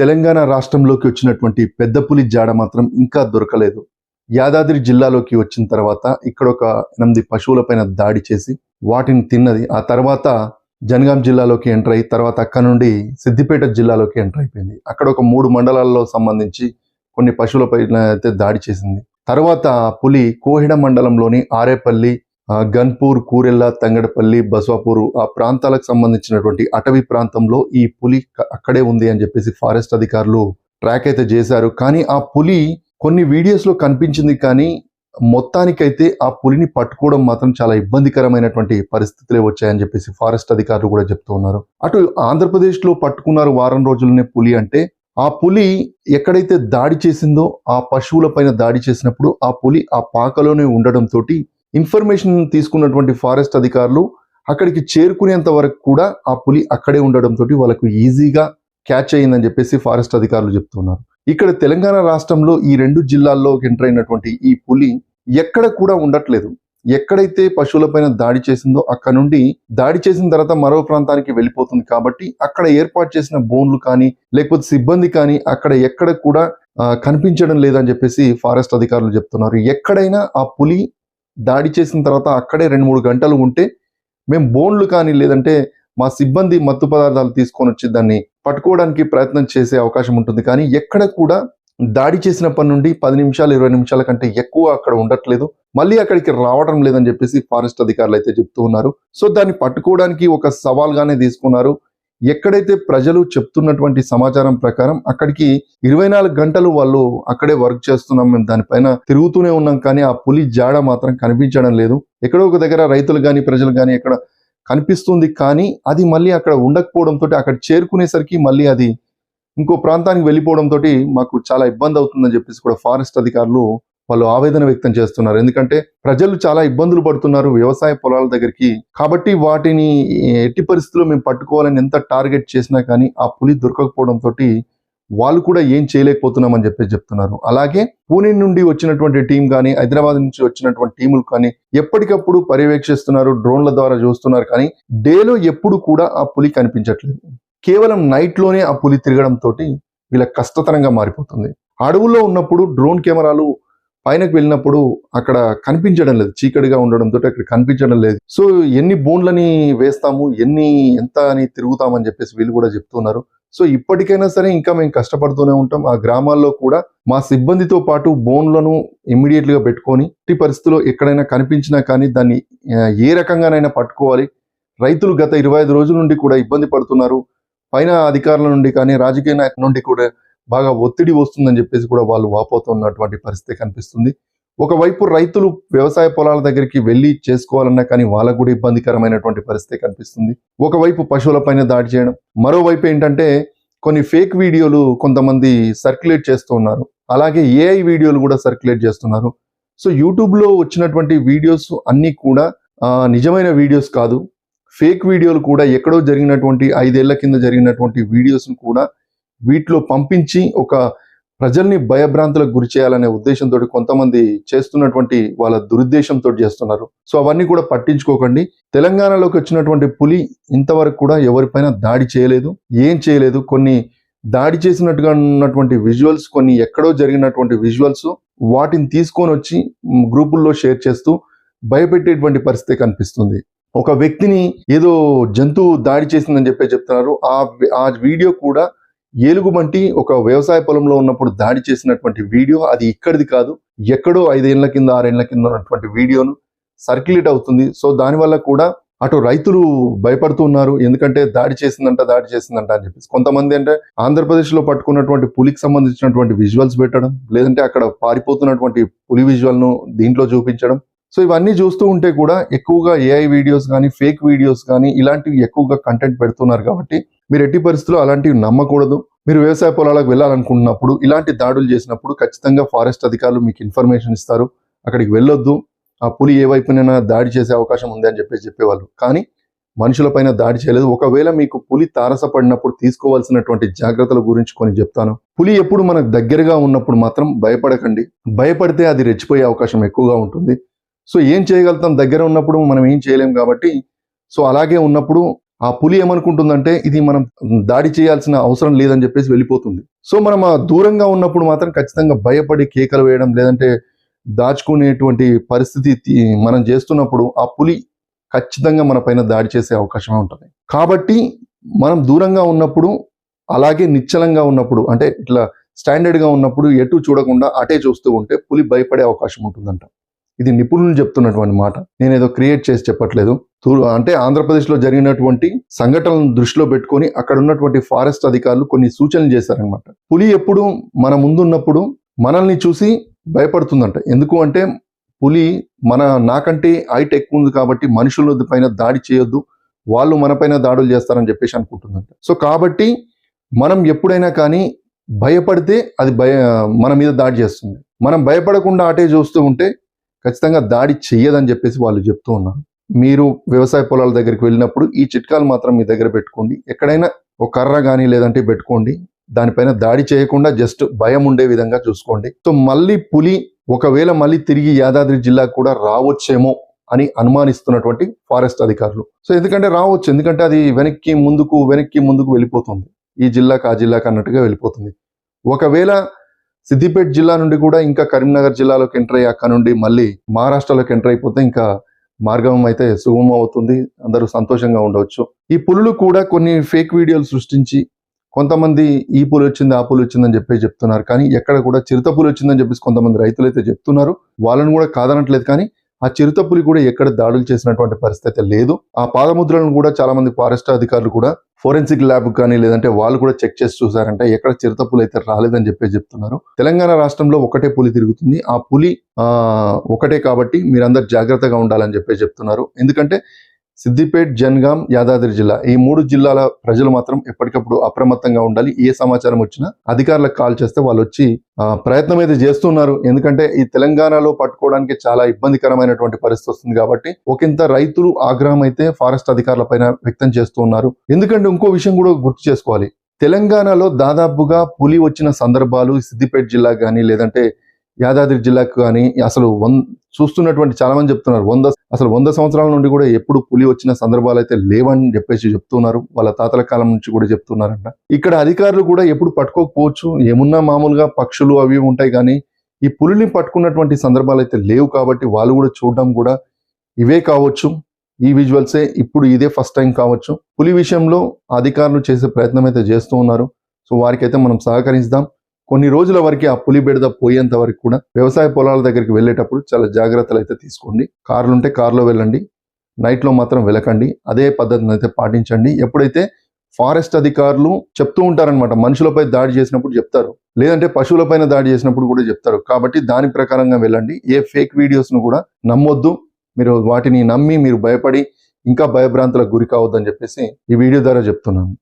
తెలంగాణ రాష్ట్రంలోకి వచ్చినటువంటి పెద్ద పులి జాడ మాత్రం ఇంకా దొరకలేదు. యాదాద్రి జిల్లాలోకి వచ్చిన తర్వాత ఇక్కడ ఒక ఎనిమిది పశువులపైన దాడి చేసి వాటిని తిన్నది ఆ తర్వాత జనగాం జిల్లాలోకి ఎంటర్ అయ్యి తర్వాత అక్కడ నుండి సిద్దిపేట జిల్లాలోకి ఎంటర్ అయిపోయింది. అక్కడ ఒక మూడు మండలాల్లో సంబంధించి కొన్ని పశువులపైన అయితే దాడి చేసింది. తర్వాత పులి కోహిడ మండలంలోని ఆరేపల్లి గన్పూర్ కూరెల్ల తంగడపల్లి బస్వాపూర్ ఆ ప్రాంతాలకు సంబంధించినటువంటి అటవీ ప్రాంతంలో ఈ పులి అక్కడే ఉంది అని చెప్పేసి ఫారెస్ట్ అధికారులు ట్రాక్ అయితే చేశారు. కానీ ఆ పులి కొన్ని వీడియోస్లో కనిపించింది కానీ మొత్తానికైతే ఆ పులిని పట్టుకోవడం మాత్రం చాలా ఇబ్బందికరమైనటువంటి పరిస్థితులే వచ్చాయని చెప్పేసి ఫారెస్ట్ అధికారులు కూడా చెప్తూ ఉన్నారు. అటు ఆంధ్రప్రదేశ్లో పట్టుకున్నారు వారం రోజులనే పులి అంటే ఆ పులి ఎక్కడైతే దాడి చేసిందో ఆ పశువుల పైన దాడి చేసినప్పుడు ఆ పులి ఆ పాకలోనే ఉండడం తోటి ఇన్ఫర్మేషన్ తీసుకున్నటువంటి ఫారెస్ట్ అధికారులు అక్కడికి చేరుకునేంత వరకు కూడా ఆ పులి అక్కడే ఉండడంతో వాళ్ళకు ఈజీగా క్యాచ్ అయ్యిందని చెప్పేసి ఫారెస్ట్ అధికారులు చెప్తున్నారు. ఇక్కడ తెలంగాణ రాష్ట్రంలో ఈ రెండు జిల్లాల్లో ఎంటర్ అయినటువంటి ఈ పులి ఎక్కడ కూడా ఉండట్లేదు. ఎక్కడైతే పశువులపైన దాడి చేసిందో అక్కడ నుండి దాడి చేసిన తర్వాత మరో ప్రాంతానికి వెళ్ళిపోతుంది కాబట్టి అక్కడ ఏర్పాటు చేసిన బోన్లు కానీ లేకపోతే సిబ్బంది కానీ అక్కడ ఎక్కడ కూడా కనిపించడం లేదని చెప్పేసి ఫారెస్ట్ అధికారులు చెప్తున్నారు. ఎక్కడైనా ఆ పులి దాడి చేసిన తర్వాత అక్కడే రెండు మూడు గంటలు ఉంటే మేము బోన్లు కానీ లేదంటే మా సిబ్బంది మత్తు పదార్థాలు తీసుకొని వచ్చి దాన్ని పట్టుకోవడానికి ప్రయత్నం చేసే అవకాశం ఉంటుంది. కానీ ఎక్కడ కూడా దాడి చేసినప్పటి నుండి పది నిమిషాలు ఇరవై నిమిషాల కంటే ఎక్కువ అక్కడ ఉండట్లేదు. మళ్ళీ అక్కడికి రావడం లేదని చెప్పేసి ఫారెస్ట్ అధికారులు అయితే చెప్తూ ఉన్నారు. సో దాన్ని పట్టుకోవడానికి ఒక సవాల్గానే తీసుకున్నారు. ఎక్కడైతే ప్రజలు చెప్తున్నటువంటి సమాచారం ప్రకారం అక్కడికి ఇరవై నాలుగు గంటలు వాళ్ళు అక్కడే వర్క్ చేస్తున్నాం మేము దానిపైన తిరుగుతూనే ఉన్నాం కానీ ఆ పులి జాడ మాత్రం కనిపించడం లేదు. ఎక్కడో ఒక దగ్గర రైతులు కానీ ప్రజలు కానీ ఎక్కడ కనిపిస్తుంది కానీ అది మళ్ళీ అక్కడ ఉండకపోవడంతో అక్కడ చేరుకునేసరికి మళ్ళీ అది ఇంకో ప్రాంతానికి వెళ్ళిపోవడంతో మాకు చాలా ఇబ్బంది అవుతుందని చెప్పేసి కూడా ఫారెస్ట్ అధికారులు వాళ్ళు ఆవేదన వ్యక్తం చేస్తున్నారు. ఎందుకంటే ప్రజలు చాలా ఇబ్బందులు పడుతున్నారు వ్యవసాయ పొలాల దగ్గరికి. కాబట్టి వాటిని ఎట్టి పరిస్థితుల్లో మేము పట్టుకోవాలని ఎంత టార్గెట్ చేసినా కానీ ఆ పులి దొరకకపోవడంతో వాళ్ళు కూడా ఏం చేయలేకపోతున్నామని చెప్పేసి చెప్తున్నారు. అలాగే పూణే నుండి వచ్చినటువంటి టీం కానీ హైదరాబాద్ నుంచి వచ్చినటువంటి టీములు కానీ ఎప్పటికప్పుడు పర్యవేక్షిస్తున్నారు డ్రోన్ల ద్వారా చూస్తున్నారు కానీ డేలో ఎప్పుడు కూడా ఆ పులి కనిపించట్లేదు. కేవలం నైట్లోనే ఆ పులి తిరగడం తోటి కష్టతరంగా మారిపోతుంది. అడవుల్లో ఉన్నప్పుడు డ్రోన్ కెమెరాలు పైనకు వెళ్ళినప్పుడు అక్కడ కనిపించడం లేదు. చీకటిగా ఉండడంతో అక్కడ కనిపించడం లేదు. సో ఎన్ని బోన్లని వేస్తాము ఎన్ని ఎంత అని తిరుగుతామని చెప్పేసి వీళ్ళు కూడా చెప్తున్నారు. సో ఇప్పటికైనా సరే ఇంకా మేము కష్టపడుతూనే ఉంటాం. ఆ గ్రామాల్లో కూడా మా సిబ్బందితో పాటు బోన్లను ఇమ్మీడియట్గా పెట్టుకొని ఇట్టి పరిస్థితుల్లో ఎక్కడైనా కనిపించినా కానీ దాన్ని ఏ రకంగానైనా పట్టుకోవాలి. రైతులు గత ఇరవై ఐదు రోజుల నుండి కూడా ఇబ్బంది పడుతున్నారు. పైన అధికారుల నుండి కానీ రాజకీయ నాయకుల నుండి కూడా బాగా ఒత్తిడి వస్తుందని చెప్పేసి కూడా వాళ్ళు వాపోతున్నటువంటి పరిస్థితి కనిపిస్తుంది. ఒకవైపు రైతులు వ్యవసాయ పొలాల దగ్గరికి వెళ్ళి చేసుకోవాలన్నా కానీ వాళ్ళకు కూడా ఇబ్బందికరమైనటువంటి పరిస్థితి కనిపిస్తుంది. ఒకవైపు పశువులపైన దాడి చేయడం మరోవైపు ఏంటంటే కొన్ని ఫేక్ వీడియోలు కొంతమంది సర్క్యులేట్ చేస్తూ ఉన్నారు. అలాగే ఏఐ వీడియోలు కూడా సర్క్యులేట్ చేస్తున్నారు. సో యూట్యూబ్లో వచ్చినటువంటి వీడియోస్ అన్నీ కూడా నిజమైన వీడియోస్ కాదు. ఫేక్ వీడియోలు కూడా ఎక్కడో జరిగినటువంటి ఐదేళ్ళ కింద జరిగినటువంటి వీడియోస్ను కూడా వీటిలో పంపించి ఒక ప్రజల్ని భయభ్రాంతులకు గురి చేయాలనే ఉద్దేశంతో కొంతమంది చేస్తున్నటువంటి వాళ్ళ దురుద్దేశంతో చేస్తున్నారు. సో అవన్నీ కూడా పట్టించుకోకండి. తెలంగాణలోకి వచ్చినటువంటి పులి ఇంతవరకు కూడా ఎవరిపైన దాడి చేయలేదు. ఏం చేయలేదు. కొన్ని దాడి చేసినట్టుగా ఉన్నటువంటి విజువల్స్ కొన్ని ఎక్కడో జరిగినటువంటి విజువల్స్ వాటిని తీసుకొని వచ్చి గ్రూపుల్లో షేర్ చేస్తూ భయపెట్టేటువంటి పరిస్థితి కనిపిస్తుంది. ఒక వ్యక్తిని ఏదో జంతువు దాడి చేసిందని చెప్పి చెప్తున్నారు. ఆ ఆ వీడియో కూడా ఏలుగుబంటి ఒక వ్యవసాయ పొలంలో ఉన్నప్పుడు దాడి చేసినటువంటి వీడియో అది ఇక్కడిది కాదు ఎక్కడో ఐదేళ్ళ కింద ఆరేళ్ళ కింద ఉన్నటువంటి వీడియోను సర్క్యులేట్ అవుతుంది. సో దానివల్ల కూడా అటు రైతులు భయపడుతున్నారు ఎందుకంటే దాడి చేసిందంట దాడి చేసిందంట అని చెప్పేసి. కొంతమంది అంటే ఆంధ్రప్రదేశ్లో పట్టుకున్నటువంటి పులికి సంబంధించినటువంటి విజువల్స్ పెట్టడం లేదంటే అక్కడ పారిపోతున్నటువంటి పులి విజువల్ను దీంట్లో చూపించడం. సో ఇవన్నీ చూస్తూ ఉంటే కూడా ఎక్కువగా ఏఐ వీడియోస్ కానీ ఫేక్ వీడియోస్ కానీ ఇలాంటివి ఎక్కువగా కంటెంట్ పెడుతున్నారు కాబట్టి మీరు ఎట్టి పరిస్థితుల్లో అలాంటివి నమ్మకూడదు. మీరు వ్యవసాయ పొలాలకు వెళ్ళాలనుకుంటున్నప్పుడు ఇలాంటి దాడులు చేసినప్పుడు ఖచ్చితంగా ఫారెస్ట్ అధికారులు మీకు ఇన్ఫర్మేషన్ ఇస్తారు. అక్కడికి వెళ్ళొద్దు. ఆ పులి ఏ వైపునైనా దాడి చేసే అవకాశం ఉంది అని చెప్పేసి చెప్పేవాళ్ళు. కానీ మనుషులపైన దాడి చేయలేదు. ఒకవేళ మీకు పులి తారసపడినప్పుడు తీసుకోవాల్సినటువంటి జాగ్రత్తల గురించి కొన్ని చెప్తాను. పులి ఎప్పుడు మనకు దగ్గరగా ఉన్నప్పుడు మాత్రం భయపడకండి. భయపడితే అది రెచ్చిపోయే అవకాశం ఎక్కువగా ఉంటుంది. సో ఏం చేయగలుగుతాం? దగ్గర ఉన్నప్పుడు మనం ఏం చేయలేం కాబట్టి. సో అలాగే ఉన్నప్పుడు ఆ పులి ఏమనుకుంటుందంటే ఇది మనం దాడి చేయాల్సిన అవసరం లేదని చెప్పేసి వెళ్ళిపోతుంది. సో మనం దూరంగా ఉన్నప్పుడు మాత్రం ఖచ్చితంగా భయపడి కేకలు వేయడం లేదంటే దాచుకునేటువంటి పరిస్థితి మనం చేస్తున్నప్పుడు ఆ పులి ఖచ్చితంగా మన పైన దాడి చేసే అవకాశమే ఉంటుంది. కాబట్టి మనం దూరంగా ఉన్నప్పుడు అలాగే నిశ్చలంగా ఉన్నప్పుడు అంటే ఇట్లా స్టాండర్డ్గా ఉన్నప్పుడు ఎటు చూడకుండా అటే చూస్తూ ఉంటే పులి భయపడే అవకాశం ఉంటుందంట. ఇది నిపుణులు చెప్తున్నటువంటి మాట. నేను ఏదో క్రియేట్ చేసి చెప్పట్లేదు. అంటే ఆంధ్రప్రదేశ్లో జరిగినటువంటి సంఘటనలను దృష్టిలో పెట్టుకొని అక్కడ ఉన్నటువంటి ఫారెస్ట్ అధికారులు కొన్ని సూచనలు చేశారనమాట పులి ఎప్పుడు మన ముందున్నప్పుడు మనల్ని చూసి భయపడుతుందంట. ఎందుకు అంటే పులి మన నాకంటే హైట్ ఎక్కువ ఉంది కాబట్టి మనుషుల పైన దాడి చేయొద్దు వాళ్ళు మనపైన దాడులు చేస్తారని చెప్పేసి అనుకుంటుందంట. సో కాబట్టి మనం ఎప్పుడైనా కానీ భయపడితే అది భయ మన మీద దాడి చేస్తుంది. మనం భయపడకుండా అటే చూస్తూ ఉంటే ఖచ్చితంగా దాడి చెయ్యదని చెప్పేసి వాళ్ళు చెప్తూ ఉన్నారు. మీరు వ్యవసాయ పొలాల దగ్గరికి వెళ్ళినప్పుడు ఈ చిట్కాలు మాత్రం మీ దగ్గర పెట్టుకోండి. ఎక్కడైనా ఒక కర్ర కానీ లేదంటే పెట్టుకోండి. దానిపైన దాడి చేయకుండా జస్ట్ భయం ఉండే విధంగా చూసుకోండి. సో మళ్ళీ పులి ఒకవేళ మళ్ళీ తిరిగి యాదాద్రి జిల్లాకు కూడా రావచ్చేమో అని అనుమానిస్తున్నటువంటి ఫారెస్ట్ అధికారులు. సో ఎందుకంటే రావచ్చు. ఎందుకంటే అది వెనక్కి ముందుకు వెనక్కి ముందుకు వెళ్ళిపోతుంది. ఈ జిల్లాకు ఆ జిల్లాకు అన్నట్టుగా వెళ్ళిపోతుంది. ఒకవేళ సిద్దిపేట జిల్లా నుండి కూడా ఇంకా కరీంనగర్ జిల్లాలోకి ఎంటర్ అయ్యి అక్కడ నుండి మళ్ళీ మహారాష్ట్రలోకి ఎంటర్ అయిపోతే ఇంకా మార్గం అయితే సుగమం అవుతుంది అందరూ సంతోషంగా ఉండవచ్చు. ఈ పులులు కూడా కొన్ని ఫేక్ వీడియోలు సృష్టించి కొంతమంది ఈ పులు వచ్చింది ఆ పులి వచ్చిందని చెప్పి చెప్తున్నారు. కానీ ఎక్కడ కూడా చిరుత పూలు వచ్చిందని చెప్పేసి కొంతమంది రైతులు అయితే చెప్తున్నారు. వాళ్ళని కూడా కాదనట్లేదు కానీ ఆ చిరుత పులి కూడా ఎక్కడ దాడులు చేసినటువంటి పరిస్థితి లేదు. ఆ పాదముద్రలను కూడా చాలా మంది ఫారెస్ట్ అధికారులు కూడా ఫోరెన్సిక్ ల్యాబ్ కానీ లేదంటే వాళ్ళు కూడా చెక్ చేసి చూసారంటే ఎక్కడ చిరుత పులి అయితే రాలేదని చెప్పి చెప్తున్నారు. తెలంగాణ రాష్ట్రంలో ఒకటే పులి తిరుగుతుంది. ఆ పులి ఒకటే కాబట్టి మీరందరు జాగ్రత్తగా ఉండాలని చెప్పి చెప్తున్నారు. ఎందుకంటే సిద్దిపేట్ జన్గాం యాదాద్రి జిల్లా. ఈ మూడు జిల్లాల ప్రజలు మాత్రం ఎప్పటికప్పుడు అప్రమత్తంగా ఉండాలి. ఏ సమాచారం వచ్చినా అధికారులకు కాల్ చేస్తే వాళ్ళు వచ్చి ఆ, ప్రయత్నం అయితే చేస్తున్నారు. ఎందుకంటే ఈ తెలంగాణలో పట్టుకోవడానికి చాలా ఇబ్బందికరమైనటువంటి పరిస్థితి వస్తుంది కాబట్టి ఒకంత రైతులు ఆగ్రహం అయితే ఫారెస్ట్ అధికారుల పైన వ్యక్తం చేస్తూ ఉన్నారు. ఎందుకంటే ఇంకో విషయం కూడా గుర్తు చేసుకోవాలి. తెలంగాణలో దాదాపుగా పులి వచ్చిన సందర్భాలు సిద్దిపేట జిల్లా కానీ లేదంటే యాదాద్రి జిల్లాకు కానీ అసలు వన్ చూస్తున్నటువంటి చాలా మంది చెప్తున్నారు. వంద అసలు వంద సంవత్సరాల నుండి కూడా ఎప్పుడు పులి వచ్చిన సందర్భాలు అయితే లేవని చెప్పేసి చెప్తున్నారు. వాళ్ళ తాతల కాలం నుంచి కూడా చెప్తున్నారంట. ఇక్కడ అధికారులు కూడా ఎప్పుడు పట్టుకోకపోవచ్చు. ఏమున్నా మామూలుగా పక్షులు అవి ఉంటాయి కానీ ఈ పులిని పట్టుకున్నటువంటి సందర్భాలు అయితే లేవు కాబట్టి వాళ్ళు కూడా చూడడం కూడా ఇవే కావచ్చు. ఈ విజువల్సే ఇప్పుడు ఇదే ఫస్ట్ టైం కావచ్చు. పులి విషయంలో అధికారులు చేసే ప్రయత్నం అయితే చేస్తూ ఉన్నారు. సో వారికి అయితే మనం సహకరిస్తాం. కొన్ని రోజుల వరకు ఆ పులి బెడద పోయేంత వరకు కూడా వ్యవసాయ పొలాల దగ్గరికి వెళ్ళేటప్పుడు చాలా జాగ్రత్తలు అయితే తీసుకోండి. కార్లు ఉంటే కార్లో వెళ్ళండి. నైట్లో మాత్రం వెళ్ళకండి అదే పద్ధతిని అయితే పాటించండి. ఎప్పుడైతే ఫారెస్ట్ అధికారులు చెప్తూ ఉంటారనమాట మనుషులపై దాడి చేసినప్పుడు చెప్తారు. లేదంటే పశువులపైన దాడి చేసినప్పుడు కూడా చెప్తారు. కాబట్టి దాని ప్రకారంగా వెళ్ళండి. ఏ ఫేక్ వీడియోస్ను కూడా నమ్మొద్దు. మీరు వాటిని నమ్మి మీరు భయపడి ఇంకా భయభ్రాంతులకు గురి కావద్దని చెప్పేసి ఈ వీడియో ద్వారా చెప్తున్నాను.